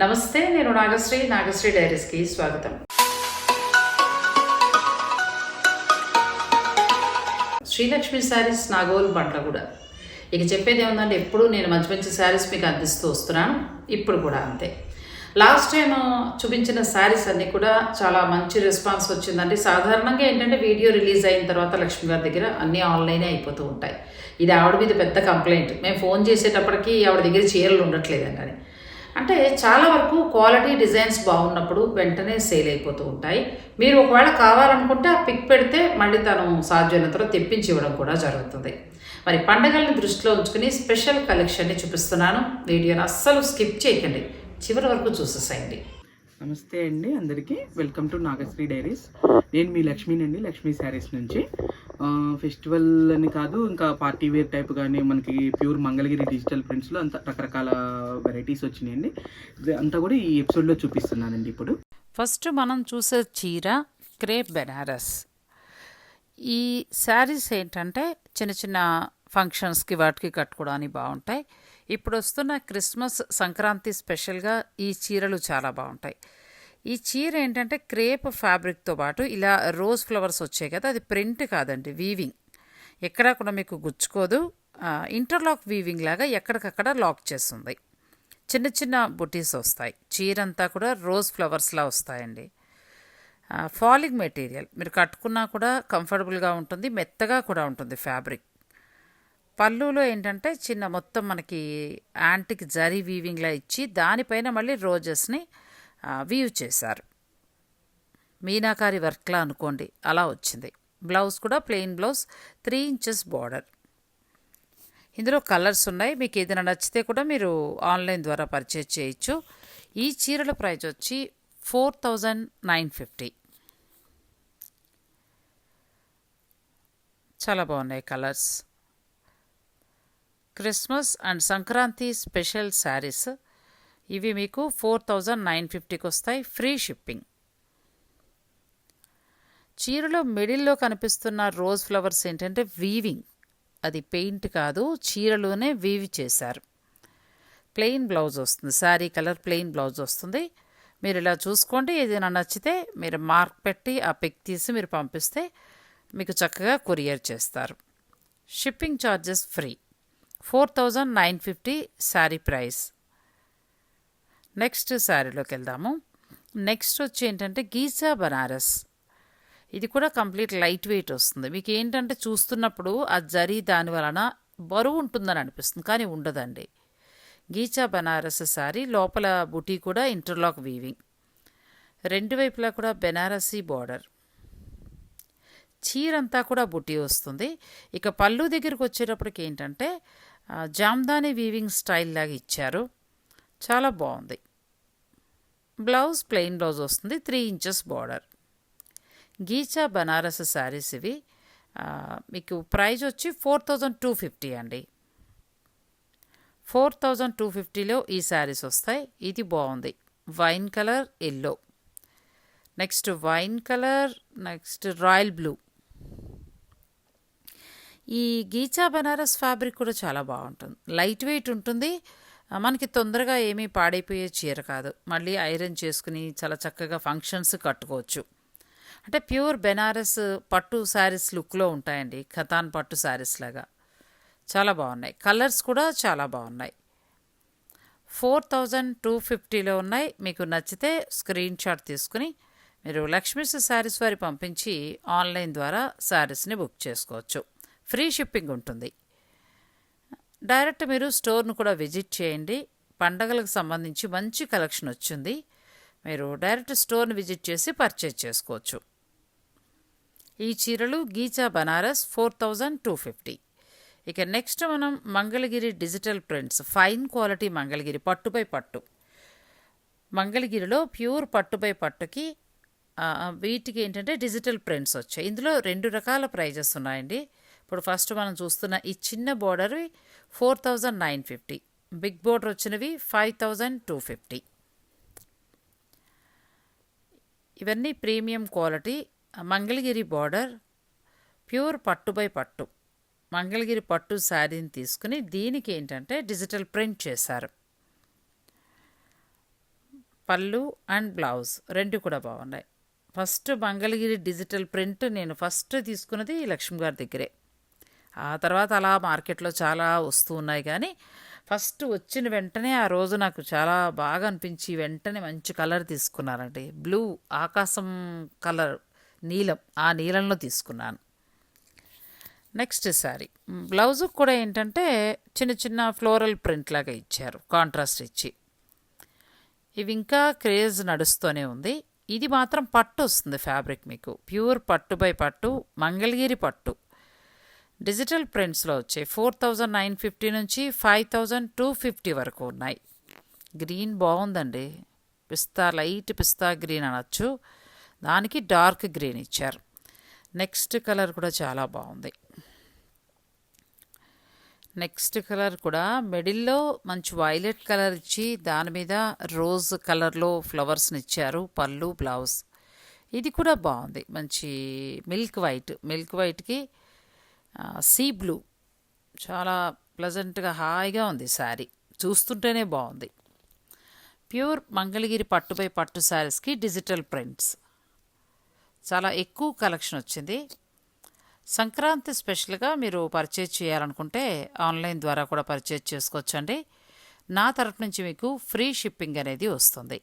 నమస్తే నేను నాగశ్రీ. నాగశ్రీ డైరీస్కి స్వాగతం. శ్రీలక్ష్మి శారీస్ నాగోల్ బండ్లగూడ ఇక చెప్పేది ఏముందంటే ఎప్పుడు నేను మంచి మంచి శారీస్ మీకు అందిస్తూ వస్తున్నాను. ఇప్పుడు కూడా అంతే. లాస్ట్ టైం చూపించిన శారీస్ అన్నీ కూడా చాలా మంచి రెస్పాన్స్ వచ్చిందండి. సాధారణంగా ఏంటంటే వీడియో రిలీజ్ అయిన తర్వాత లక్ష్మి గారి దగ్గర అన్నీ ఆన్లైనే అయిపోతూ ఉంటాయి. ఇది ఆవిడ మీద పెద్ద కంప్లైంట్. మేము ఫోన్ చేసేటప్పటికి ఆవిడ దగ్గర చీరలు ఉండట్లేదండి అని. అంటే చాలా వరకు క్వాలిటీ డిజైన్స్ బాగున్నప్పుడు వెంటనే సేల్ అయిపోతూ ఉంటాయి. మీరు ఒకవేళ కావాలనుకుంటే ఆ పిక్ పెడితే మళ్ళీ తను సాధ్యమైనంతలో తెప్పించి ఇవ్వడం కూడా జరుగుతుంది. మరి పండగల్ని దృష్టిలో ఉంచుకుని స్పెషల్ కలెక్షన్ని చూపిస్తున్నాను. వీడియోని అస్సలు స్కిప్ చేయకండి. చివరి వరకు చూసేసేయండి. నమస్తే అండి అందరికీ. Welcome to Nagasri diaries. నేను మీ లక్ష్మీనండి లక్ష్మీ శారీస్ నుంచి. ఫెస్టివల్ అని కాదు ఇంకా పార్టీ వేర్ టైప్ కానీ మనకి ప్యూర్ మంగళగిరి డిజిటల్ ప్రింట్స్లో అంత రకరకాల వెరైటీస్ వచ్చినాయండి. అంతా కూడా ఈ ఎపిసోడ్లో చూపిస్తున్నానండి ఇప్పుడు. ఫస్ట్ మనం చూసే చీర క్రేప్ బెనారస్. ఈ శారీస్ ఏంటంటే చిన్న చిన్న ఫంక్షన్స్కి వాటికి కట్టుకోవడానికి బాగుంటాయి. ఇప్పుడు వస్తున్న క్రిస్మస్ సంక్రాంతి స్పెషల్గా ఈ చీరలు చాలా బాగుంటాయి ఈ చీర ఏంటంటే క్రేప్ ఫ్యాబ్రిక్తో పాటు ఇలా రోజ్ ఫ్లవర్స్ వచ్చాయి కదా అది ప్రింట్ కాదండి వీవింగ్. ఎక్కడా కూడా మీకు గుచ్చుకోదు. ఇంటర్లాక్ వీవింగ్ లాగా ఎక్కడికక్కడ లాక్ చేస్తుంది. చిన్న చిన్న బుటీస్ వస్తాయి. చీర అంతా కూడా రోజ్ ఫ్లవర్స్లా వస్తాయండి. Falling material. మీరు కట్టుకున్నా కూడా కంఫర్టబుల్గా ఉంటుంది మెత్తగా కూడా ఉంటుంది ఫ్యాబ్రిక్. పళ్ళులో ఏంటంటే చిన్న మొత్తం మనకి యాంటిక్ జరీ వీవింగ్లా ఇచ్చి దానిపైన మళ్ళీ రోజెస్ని వీవ్ చేశారు. మీనాకారి వర్క్లా అనుకోండి అలా వచ్చింది. బ్లౌజ్ కూడా plain blouse three inches border. ఇందులో కలర్స్ ఉన్నాయి. మీకు ఏదైనా నచ్చితే కూడా మీరు ఆన్లైన్ ద్వారా పర్చేజ్ చేయొచ్చు. ఈ చీరల ప్రైస్ వచ్చి ఫోర్ థౌజండ్ నైన్ ఫిఫ్టీ. చాలా బాగున్నాయి colours. Christmas and Sankranti special saris. ఇవి మీకు ఫోర్ థౌజండ్ నైన్ ఫిఫ్టీకి వస్తాయి ఫ్రీ షిప్పింగ్. చీరలో మిడిల్లో కనిపిస్తున్న రోజ్ ఫ్లవర్స్ ఏంటంటే వీవింగ్. అది పెయింట్ కాదు చీరలోనే వీవ్ చేశారు. ప్లెయిన్ బ్లౌజ్ వస్తుంది శారీ కలర్ ప్లెయిన్ బ్లౌజ్ వస్తుంది. మీరు ఇలా చూసుకోండి ఏదైనా నచ్చితే మీరు మార్క్ పెట్టి ఆ పిక్ తీసి మీరు పంపిస్తే మీకు చక్కగా కొరియర్ చేస్తారు. Shipping charges free. Four thousand nine fifty sari price. Next శారీలోకి వెళ్దాము. నెక్స్ట్ వచ్చి ఏంటంటే గీజా బనారస్. ఇది కూడా కంప్లీట్ లైట్ వెయిట్ వస్తుంది. మీకు ఏంటంటే చూస్తున్నప్పుడు ఆ జరీ దాని వలన బరువు ఉంటుందని అనిపిస్తుంది కానీ ఉండదండి. గీచా బనారస్ శారీ లోపల బుటీ కూడా ఇంటర్లాక్ వీవింగ్. రెండు వైపులా కూడా బెనారసీ బార్డర్. చీరంతా కూడా బుటీ వస్తుంది. ఇక పళ్ళు దగ్గరికి వచ్చేటప్పటికి ఏంటంటే జామ్దాని వీవింగ్ స్టైల్ లాగా ఇచ్చారు. చాలా బాగుంది. బ్లౌజ్ ప్లెయిన్ బ్లౌజ్ వస్తుంది. Three inches border. Ghicha Banaras saris ఇవి. మీకు ప్రైజ్ వచ్చి ఫోర్ థౌజండ్ టూ ఫిఫ్టీ అండి. ఫోర్ థౌజండ్ టూ ఫిఫ్టీలో ఈ శారీస్ వస్తాయి. ఇది బాగుంది. Wine colour yellow. Next wine colour next royal blue. ఈ గీచా బనారస్ ఫ్యాబ్రిక్ కూడా చాలా బాగుంటుంది. లైట్ వెయిట్ ఉంటుంది. మనకి తొందరగా ఏమీ పాడైపోయే చీర కాదు. మళ్ళీ ఐరన్ చేసుకుని చాలా చక్కగా ఫంక్షన్స్ కట్టుకోవచ్చు. అంటే ప్యూర్ బెనారస్ పట్టు శారీస్ లుక్లో ఉంటాయండి. ఖతాన్ పట్టు శారీస్ లాగా. చాలా బాగున్నాయి. కలర్స్ కూడా చాలా బాగున్నాయి. ఫోర్ థౌజండ్ టూ ఫిఫ్టీలో ఉన్నాయి. మీకు నచ్చితే స్క్రీన్ షాట్ తీసుకుని మీరు లక్ష్మీస్ శారీస్ వారి పంపించి ఆన్లైన్ ద్వారా శారీస్ని బుక్ చేసుకోవచ్చు. ఫ్రీ షిప్పింగ్ ఉంటుంది. డైరెక్ట్ మీరు స్టోర్ను కూడా విజిట్ చేయండి. పండగలకు సంబంధించి మంచి కలెక్షన్ వచ్చింది. మీరు డైరెక్ట్ స్టోర్ని విజిట్ చేసి పర్చేజ్ చేసుకోవచ్చు. ఈ చీరలు Ghicha Banaras four thousand two fifty. ఇక నెక్స్ట్ మనం Mangalagiri digital prints fine quality Mangalagiri పట్టుపై పట్టు. మంగళగిరిలో ప్యూర్ పట్టుపై పట్టుకి వీటికి ఏంటంటే డిజిటల్ ప్రింట్స్ వచ్చాయి. ఇందులో రెండు రకాల ప్రైజెస్ ఉన్నాయండి. ఇప్పుడు ఫస్ట్ మనం చూస్తున్న ఈ చిన్న బోర్డర్వి four thousand nine fifty. Big border వచ్చినవి ఫైవ్ థౌజండ్ టూ ఫిఫ్టీ. ఇవన్నీ premium quality Mangalagiri border pure పట్టు బై పట్టు. మంగళగిరి పట్టు శారీని తీసుకుని దీనికి ఏంటంటే డిజిటల్ ప్రింట్ చేశారు. పళ్ళు అండ్ బ్లౌజ్ రెండు కూడా బాగున్నాయి. ఫస్ట్ మంగళగిరి డిజిటల్ ప్రింట్ నేను ఫస్ట్ తీసుకున్నది లక్ష్మి గారి దగ్గరే. ఆ తర్వాత అలా మార్కెట్లో చాలా వస్తూ ఉన్నాయి. కానీ ఫస్ట్ వచ్చిన వెంటనే ఆ రోజు నాకు చాలా బాగా అనిపించి వెంటనే మంచి కలర్ తీసుకున్నానండి. బ్లూ ఆకాశం కలర్ నీలం ఆ నీలంలో తీసుకున్నాను. నెక్స్ట్ శారీ. బ్లౌజ్ కూడా ఏంటంటే చిన్న చిన్న ఫ్లోరల్ ప్రింట్ లాగా ఇచ్చారు కాంట్రాస్ట్ ఇచ్చి. ఇవి ఇంకా క్రేజ్ నడుస్తూనే ఉంది. ఇది మాత్రం పట్టు వస్తుంది ఫ్యాబ్రిక్ మీకు. ప్యూర్ పట్టు బై పట్టు మంగళగిరి పట్టు. డిజిటల్ ప్రింట్స్లో వచ్చే ఫోర్ థౌజండ్ నైన్ ఫిఫ్టీ నుంచి ఫైవ్ థౌజండ్ టూ ఫిఫ్టీ వరకు ఉన్నాయి. గ్రీన్ బాగుందండి. పిస్తా లైట్ పిస్తా గ్రీన్ అనొచ్చు. దానికి డార్క్ గ్రీన్ ఇచ్చారు. నెక్స్ట్ కలర్ కూడా చాలా బాగుంది. నెక్స్ట్ కలర్ కూడా మిడిల్లో మంచి వైలెట్ కలర్ ఇచ్చి దాని మీద రోజ్ కలర్లో ఫ్లవర్స్ని ఇచ్చారు. పళ్ళు బ్లౌజ్. ఇది కూడా బాగుంది. మంచి మిల్క్ వైట్. మిల్క్ వైట్కి సీ బ్లూ. చాలా ప్లజెంట్గా హాయిగా ఉంది శారీ. చూస్తుంటేనే బాగుంది. ప్యూర్ మంగళగిరి పట్టుపై పట్టు శారీస్కి డిజిటల్ ప్రింట్స్. చాలా ఎక్కువ కలెక్షన్ వచ్చింది. సంక్రాంతి స్పెషల్గా మీరు పర్చేజ్ చేయాలనుకుంటే ఆన్లైన్ ద్వారా కూడా పర్చేజ్ చేసుకోవచ్చండి. నా తరపు నుంచి మీకు ఫ్రీ షిప్పింగ్ అనేది వస్తుంది.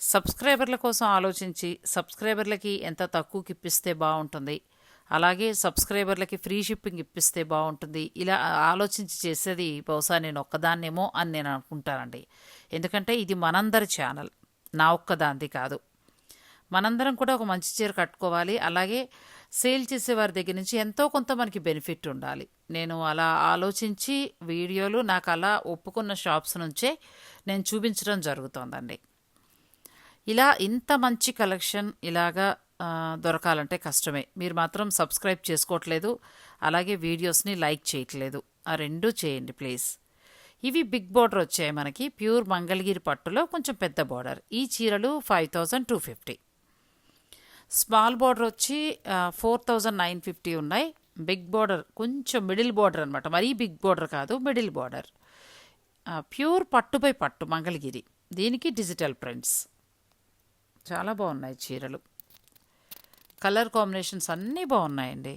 సబ్స్క్రైబర్ల కోసం ఆలోచించి సబ్స్క్రైబర్లకి ఎంత తక్కువకి ఇప్పిస్తే బాగుంటుంది? అలాగే సబ్స్క్రైబర్లకి ఫ్రీ షిప్పింగ్ ఇప్పిస్తే బాగుంటుంది. ఇలా ఆలోచించి చేసేది బహుశా నేను ఒక్కదాన్నేమో అని నేను అనుకుంటానండి. ఎందుకంటే ఇది మనందరి ఛానల్. నా ఒక్కదాంది కాదు. మనందరం కూడా ఒక మంచి చీర కట్టుకోవాలి. అలాగే సేల్ చేసే వారి దగ్గర నుంచి ఎంతో కొంత మనకి బెనిఫిట్ ఉండాలి. నేను అలా ఆలోచించి వీడియోలు నాకు అలా ఒప్పుకున్న షాప్స్ నుంచే నేను చూపించడం జరుగుతోందండి. ఇలా ఇంత మంచి కలెక్షన్ ఇలాగా దొరకాలంటే కష్టమే. మీరు మాత్రం సబ్స్క్రైబ్ చేసుకోవట్లేదు అలాగే వీడియోస్ని లైక్ చేయట్లేదు. ఆ రెండు చేయండి ప్లీజ్. ఇవి బిగ్ బార్డర్ వచ్చాయి మనకి. ప్యూర్ మంగళగిరి పట్టులో కొంచెం పెద్ద బార్డర్. ఈ చీరలు five thousand two fifty. Small border వచ్చి ఫోర్ థౌజండ్ నైన్ ఫిఫ్టీ ఉన్నాయి. బిగ్ బార్డర్ కొంచెం మిడిల్ బార్డర్ అనమాట మరీ బిగ్ బార్డర్ కాదు మిడిల్ బార్డర్. ప్యూర్ పట్టుపై పట్టు మంగళగిరి. దీనికి డిజిటల్ ప్రింట్స్. చాలా బాగున్నాయి చీరలు. కలర్ కాంబినేషన్స్ అన్నీ బాగున్నాయండి.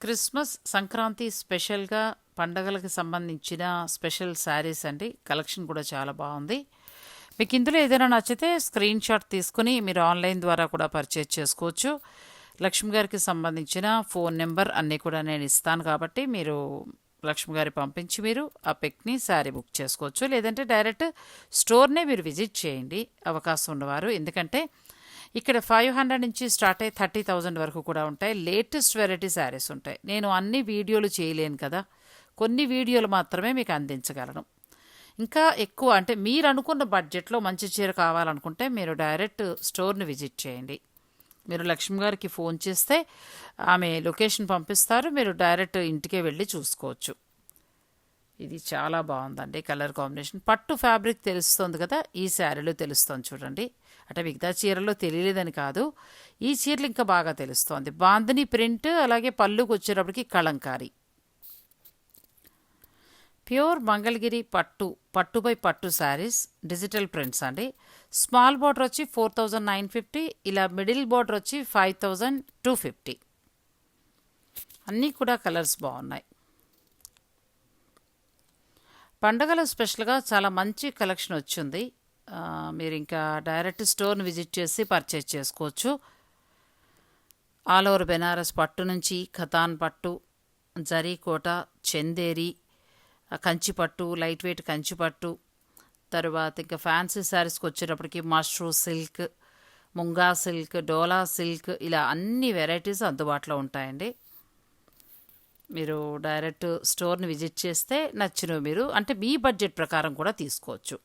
క్రిస్మస్ సంక్రాంతి స్పెషల్గా పండగలకు సంబంధించిన స్పెషల్ శారీస్ అండి. కలెక్షన్ కూడా చాలా బాగుంది. మీకు ఇందులో ఏదైనా నచ్చితే స్క్రీన్ షాట్ తీసుకుని మీరు ఆన్లైన్ ద్వారా కూడా పర్చేజ్ చేసుకోవచ్చు. లక్ష్మి గారికి సంబంధించిన ఫోన్ నెంబర్ అన్నీ కూడా నేను ఇస్తాను కాబట్టి మీరు లక్ష్మి గారి పంపించి మీరు ఆ పిక్ని శారీ బుక్ చేసుకోవచ్చు. లేదంటే డైరెక్ట్ స్టోర్నే మీరు విజిట్ చేయండి. అవకాశం ఉన్నవారు. ఎందుకంటే ఇక్కడ ఫైవ్ హండ్రెడ్ నుంచి స్టార్ట్ అయ్యి థర్టీ థౌజండ్ వరకు కూడా ఉంటాయి. లేటెస్ట్ వెరైటీ శారీస్ ఉంటాయి. నేను అన్ని వీడియోలు చేయలేను కదా. కొన్ని వీడియోలు మాత్రమే మీకు అందించగలను. ఇంకా ఎక్కువ అంటే మీరు అనుకున్న బడ్జెట్లో మంచి చీర కావాలనుకుంటే మీరు డైరెక్ట్ స్టోర్ని విజిట్ చేయండి. మీరు లక్ష్మి గారికి ఫోన్ చేస్తే ఆమె లొకేషన్ పంపిస్తారు మీరు డైరెక్ట్ ఇంటికే వెళ్ళి చూసుకోవచ్చు. ఇది చాలా బాగుందండి కలర్ కాంబినేషన్. పట్టు ఫ్యాబ్రిక్ తెలుస్తుంది కదా ఈ శారీలో తెలుస్తుంది చూడండి. అంటే మిగతా చీరలో తెలియలేదని కాదు ఈ చీరలు ఇంకా బాగా తెలుస్తోంది. బాందని ప్రింట్ అలాగే పళ్ళుకి వచ్చేటప్పటికి కళంకారీ. ప్యూర్ మంగళగిరి పట్టు పట్టుపై పట్టు శారీస్ డిజిటల్ ప్రింట్స్ అండి. స్మాల్ బార్డర్ వచ్చి ఫోర్ థౌజండ్ నైన్ ఫిఫ్టీ ఇలా మిడిల్ బార్డర్ వచ్చి ఫైవ్ థౌజండ్ టూ ఫిఫ్టీ. అన్నీ కూడా కలర్స్ బాగున్నాయి. పండగల స్పెషల్గా చాలా మంచి కలెక్షన్ వచ్చింది. మీరు ఇంకా డైరెక్ట్ స్టోర్ని విజిట్ చేసి పర్చేజ్ చేసుకోవచ్చు. ఆల్ ఓవర్ బెనారస్ పట్టు నుంచి ఖతాన్ పట్టు జరీకోట చందేరి కంచిపట్టు లైట్ వెయిట్ కంచిపట్టు తర్వాత ఇంకా ఫ్యాన్సీ శారీస్కి వచ్చేటప్పటికి Mashru silk Munga silk Dola silk ఇలా అన్ని వెరైటీస్ అందుబాటులో ఉంటాయండి. మీరు డైరెక్ట్ స్టోర్ని విజిట్ చేస్తే నచ్చినవి మీరు అంటే మీ బడ్జెట్ ప్రకారం కూడా తీసుకోవచ్చు.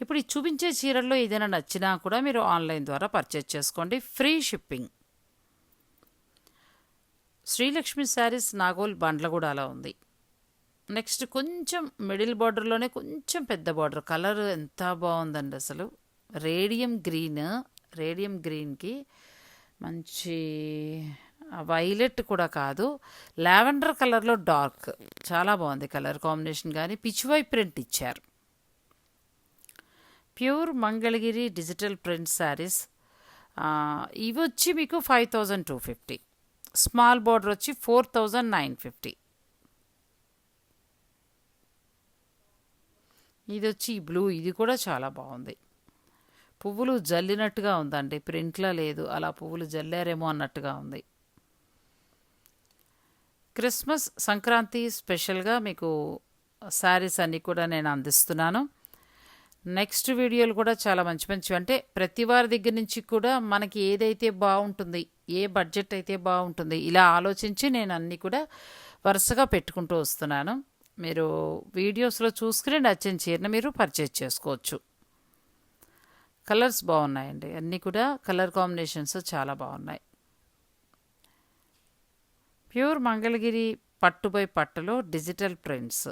ఇప్పుడు ఈ చూపించే చీరల్లో ఏదైనా నచ్చినా కూడా మీరు ఆన్లైన్ ద్వారా పర్చేజ్ చేసుకోండి. Free shipping. శ్రీలక్ష్మి శారీస్ నాగోల్ బండ్లగూడలో ఉంది. నెక్స్ట్ కొంచెం మిడిల్ బార్డర్లోనే కొంచెం పెద్ద బార్డర్. కలర్ ఎంత బాగుందండి అసలు. రేడియం గ్రీన్ రేడియం గ్రీన్కి మంచి వైలెట్ కూడా కాదు. లావెండర్ కలర్లో డార్క్. చాలా బాగుంది కలర్ కాంబినేషన్ కానీ పిచ్చివై ప్రింట్ ఇచ్చారు. Pure Mangalagiri digital print saris. ఇవి వచ్చి మీకు five thousand two fifty. Small border వచ్చి ఫోర్ థౌజండ్ నైన్ ఫిఫ్టీ. ఇది వచ్చి బ్లూ ఇది కూడా చాలా బాగుంది. పువ్వులు జల్లినట్టుగా ఉందండి. ప్రింట్లో లేదు. అలా పువ్వులు జల్లారేమో అన్నట్టుగా ఉంది. క్రిస్మస్ సంక్రాంతి స్పెషల్గా మీకు శారీస్ అన్నీ కూడా నేను అందిస్తున్నాను. నెక్స్ట్ వీడియోలు కూడా చాలా మంచి మంచి అంటే ప్రతి వారి దగ్గర నుంచి కూడా మనకి ఏదైతే బాగుంటుంది ఏ బడ్జెట్ అయితే బాగుంటుంది ఇలా ఆలోచించి నేను అన్నీ కూడా వరుసగా పెట్టుకుంటూ వస్తున్నాను. మీరు వీడియోస్లో చూసుకుని నచ్చిన చీరను మీరు పర్చేజ్ చేసుకోవచ్చు. కలర్స్ బాగున్నాయండి. అన్నీ కూడా కలర్ కాంబినేషన్స్ చాలా బాగున్నాయి. ప్యూర్ మంగళగిరి పట్టుపై పట్టలో పట్టులో డిజిటల్ ప్రింట్స్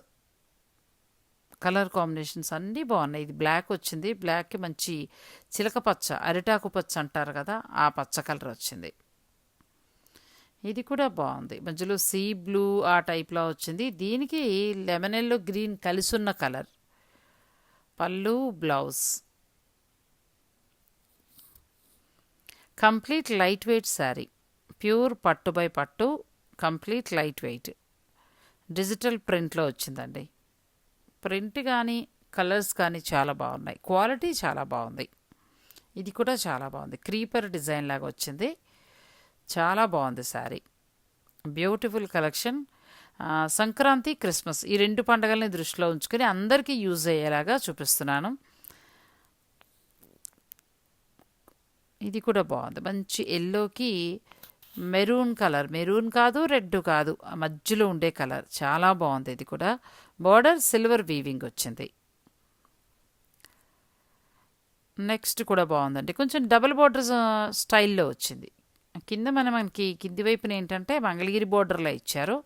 కలర్ కాంబినేషన్స్ అన్నీ బాగున్నాయి. ఇది బ్లాక్ వచ్చింది. బ్లాక్కి మంచి చిలక పచ్చ అరిటాకు పచ్చ అంటారు కదా ఆ పచ్చ కలర్ వచ్చింది. ఇది కూడా బాగుంది. మధ్యలో సీ బ్లూ ఆ టైప్లో వచ్చింది. దీనికి లెమనెల్లో గ్రీన్ కలిసున్న కలర్. పళ్ళు blouse. Complete light weight sari. Pure పట్టు బై పట్టు కంప్లీట్ లైట్ వెయిట్. డిజిటల్ ప్రింట్లో వచ్చిందండి. ప్రింట్ కానీ కలర్స్ కానీ చాలా బాగున్నాయి. క్వాలిటీ చాలా బాగుంది. ఇది కూడా చాలా బాగుంది. క్రీపర్ డిజైన్ లాగా వచ్చింది. చాలా బాగుంది sari. Beautiful collection. Sankranti Christmas ఈ రెండు పండగల్ని దృష్టిలో ఉంచుకొని అందరికీ యూజ్ అయ్యేలాగా చూపిస్తున్నాను. ఇది కూడా బాగుంది. మంచి ఎల్లోకి మెరూన్ కలర్. మెరూన్ కాదు రెడ్ కాదు మధ్యలో ఉండే కలర్. చాలా బాగుంది ఇది కూడా. బార్డర్ సిల్వర్ వీవింగ్ వచ్చింది. నెక్స్ట్ కూడా బాగుందండి. కొంచెం డబుల్ బార్డర్ స్టైల్లో వచ్చింది. కింద మన మనకి కింది వైపున ఏంటంటే మంగళగిరి బార్డర్లో ఇచ్చారు.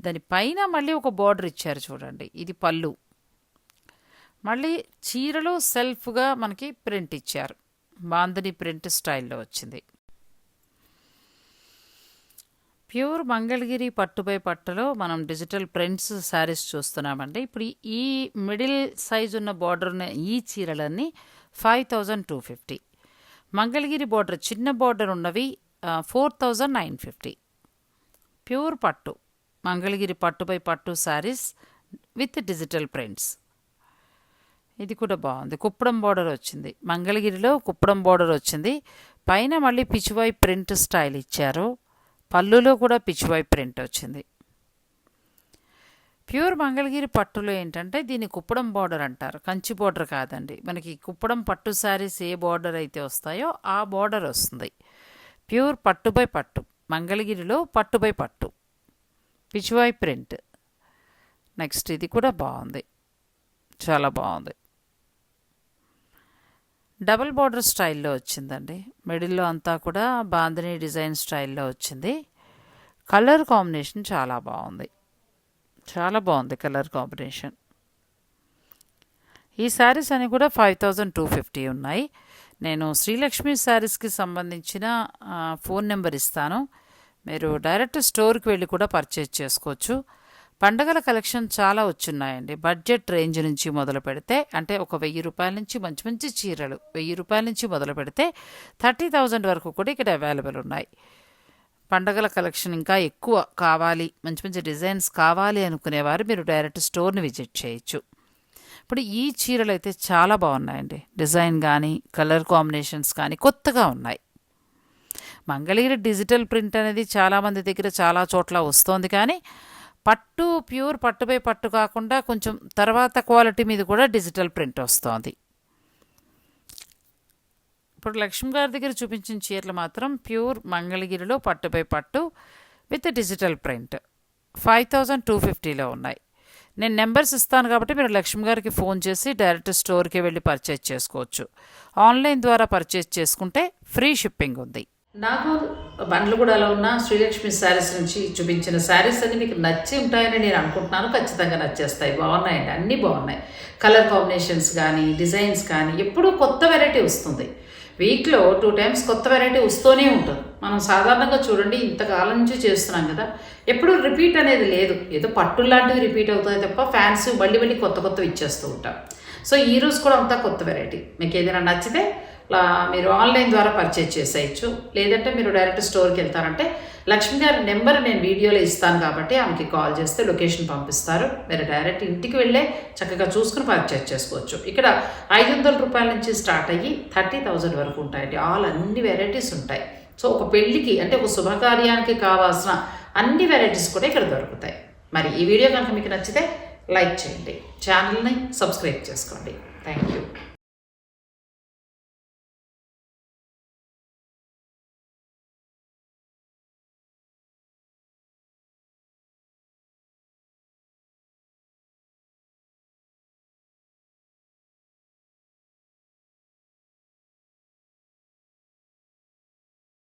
దాని పైన మళ్ళీ ఒక బార్డర్ ఇచ్చారు చూడండి. ఇది పళ్ళు. మళ్ళీ చీరలు సెల్ఫ్గా మనకి ప్రింట్ ఇచ్చారు. బాందని ప్రింట్ స్టైల్లో వచ్చింది. ప్యూర్ మంగళగిరి పట్టుపై పట్టులో మనం డిజిటల్ ప్రింట్స్ శారీస్ చూస్తున్నామండి. ఇప్పుడు ఈ- ఈ మిడిల్ సైజ్ ఉన్న బార్డర్ ఉన్న ఈ చీరలన్నీ five thousand two fifty. Mangalagiri border చిన్న బార్డర్ ఉన్నవి four thousand nine fifty. Pure పట్టు మంగళగిరి పట్టుపై పట్టు శారీస్ విత్ డిజిటల్ ప్రింట్స్. ఇది కూడా బాగుంది. కుప్పడం బార్డర్ వచ్చింది. మంగళగిరిలో కుప్పడం బార్డర్ వచ్చింది. పైన మళ్ళీ పిచ్చివాయి ప్రింట్ స్టైల్ ఇచ్చారు. పళ్ళులో కూడా పిచ్చివాయి ప్రింట్ వచ్చింది. ప్యూర్ మంగళగిరి పట్టులో ఏంటంటే దీన్ని కుప్పడం బార్డర్ అంటారు. కంచి బార్డర్ కాదండి. మనకి కుప్పడం పట్టు శారీస్ ఏ బార్డర్ అయితే వస్తాయో ఆ బార్డర్ వస్తుంది. ప్యూర్ పట్టుబై పట్టు. మంగళగిరిలో పట్టుబై పట్టు. పిచ్చివాయి ప్రింట్ నెక్స్ట్ ఇది కూడా బాగుంది. చాలా బాగుంది. డబుల్ బార్డర్ స్టైల్లో వచ్చిందండి. మిడిల్లో అంతా కూడా బాందిని డిజైన్ స్టైల్లో వచ్చింది. కలర్ కాంబినేషన్ చాలా బాగుంది. చాలా బాగుంది కలర్ కాంబినేషన్ ఈ శారీస్ అని కూడా ఫైవ్ థౌజండ్ టూ ఫిఫ్టీ ఉన్నాయి. నేను శ్రీలక్ష్మి శారీస్కి సంబంధించిన ఫోన్ నెంబర్ ఇస్తాను. మీరు డైరెక్ట్ స్టోర్కి వెళ్ళి కూడా పర్చేజ్ చేసుకోవచ్చు. పండగల కలెక్షన్ చాలా వచ్చున్నాయండి. బడ్జెట్ రేంజ్ నుంచి మొదలు పెడితే అంటే ఒక వెయ్యి రూపాయల నుంచి మంచి మంచి చీరలు వెయ్యి రూపాయల నుంచి మొదలు పెడితే థర్టీ థౌజండ్ వరకు కూడా ఇక్కడ అవైలబుల్ ఉన్నాయి. పండగల కలెక్షన్ ఇంకా ఎక్కువ కావాలి మంచి మంచి డిజైన్స్ కావాలి అనుకునేవారు మీరు డైరెక్ట్ స్టోర్ని విజిట్ చేయొచ్చు. ఇప్పుడు ఈ చీరలు అయితే చాలా బాగున్నాయండి. డిజైన్ కానీ కలర్ కాంబినేషన్స్ కానీ కొత్తగా ఉన్నాయి. మంగళగిరి డిజిటల్ ప్రింట్ అనేది చాలామంది దగ్గర చాలా చోట్ల వస్తోంది కానీ పట్టు ప్యూర్ పట్టుపై పట్టు కాకుండా కొంచెం తర్వాత క్వాలిటీ మీద కూడా డిజిటల్ ప్రింట్ వస్తోంది. ఇప్పుడు లక్ష్మి గారి దగ్గర చూపించిన చీరలు మాత్రం ప్యూర్ మంగళగిరిలో పట్టుపై పట్టు with digital print. Five thousand two ఫిఫ్టీలో ఉన్నాయి. నేను నెంబర్స్ ఇస్తాను కాబట్టి మీరు లక్ష్మి గారికి ఫోన్ చేసి డైరెక్ట్ స్టోర్కి వెళ్ళి పర్చేజ్ చేసుకోవచ్చు. ఆన్లైన్ ద్వారా పర్చేజ్ చేసుకుంటే ఫ్రీ షిప్పింగ్ ఉంది. నాకు బండ్లగూడలో ఉన్న శ్రీలక్ష్మి శారీస్ నుంచి చూపించిన శారీస్ అన్ని మీకు నచ్చి ఉంటాయని నేను అనుకుంటున్నాను. ఖచ్చితంగా నచ్చేస్తాయి. బాగున్నాయండి. అన్నీ బాగున్నాయి. కలర్ కాంబినేషన్స్ కానీ డిజైన్స్ కానీ ఎప్పుడూ కొత్త వెరైటీ వస్తుంది. వీక్లో టూ టైమ్స్ కొత్త వెరైటీ వస్తూనే ఉంటుంది. మనం సాధారణంగా చూడండి ఇంతకాలం నుంచి చేస్తున్నాం కదా. ఎప్పుడు రిపీట్ అనేది లేదు. ఏదో పట్టు లాంటివి రిపీట్ అవుతుంది తప్ప ఫ్యాన్స్ మళ్ళీ మళ్ళీ కొత్త కొత్తవి ఇచ్చేస్తూ ఉంటాం. సో ఈ రోజు కూడా అంతా కొత్త వెరైటీ మీకు ఏదైనా నచ్చితే మీరు ఆన్లైన్ ద్వారా పర్చేజ్ చేసేయచ్చు. లేదంటే మీరు డైరెక్ట్ స్టోర్కి వెళ్తారంటే లక్ష్మి గారి నెంబర్ నేను వీడియోలో ఇస్తాను కాబట్టి ఆమెకి కాల్ చేస్తే లొకేషన్ పంపిస్తారు. మీరు డైరెక్ట్ ఇంటికి వెళ్ళే చక్కగా చూసుకుని పర్చేజ్ చేసుకోవచ్చు. ఇక్కడ ఐదు వందల రూపాయల నుంచి స్టార్ట్ అయ్యి థర్టీ థౌజండ్ వరకు ఉంటాయండి. ఆల్ అన్ని వెరైటీస్ ఉంటాయి. సో ఒక పెళ్ళికి అంటే ఒక శుభకార్యానికి కావాల్సిన అన్ని వెరైటీస్ కూడా ఇక్కడ దొరుకుతాయి. మరి ఈ వీడియో కనుక మీకు నచ్చితే లైక్ చేయండి. ఛానల్ని సబ్స్క్రైబ్ చేసుకోండి. Thank you